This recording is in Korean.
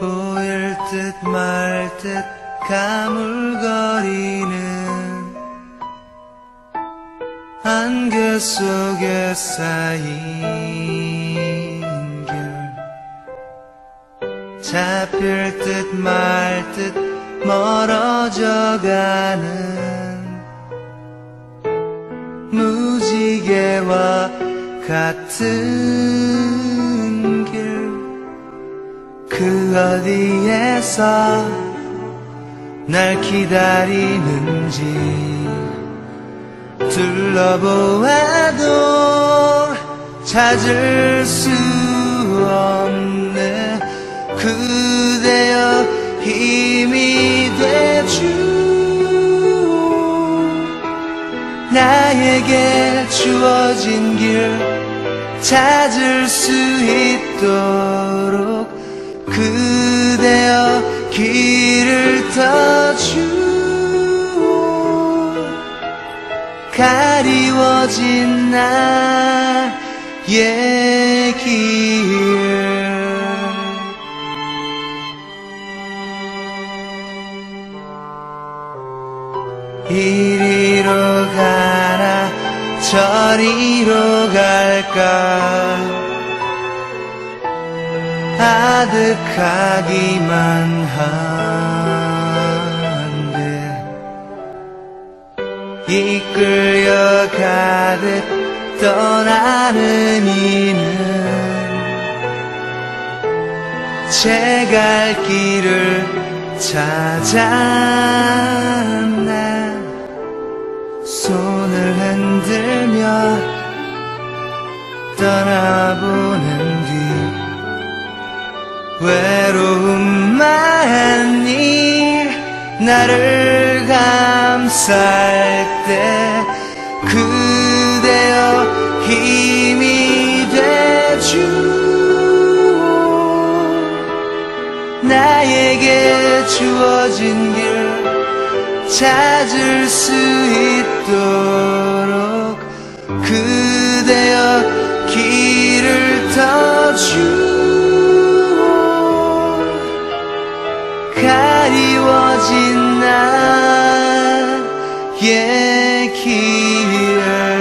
보일 듯 말 듯 가물거리는 안개 속에 쌓인 잡힐 듯 말 듯 멀어져 가는 무지개와 같은 길. 그 어디에서 날 기다리는지 둘러보아도 찾을 수 없네 그대여 힘이 되주. 나에게 주어진 길 찾을 수 있도록 그대여 길을 터주. 가리워진 나의 길 이리로 가나 저리로 갈까? 아득하기만 한데 이끌려 가듯 떠나는 이는 제 갈 길을 찾았 떠나보는 뒤 외로움만이 나를 감쌀 때 그대여 힘이 되주 나에게 주어진 길 찾을 수 있도록 터주 가리워진 나의 길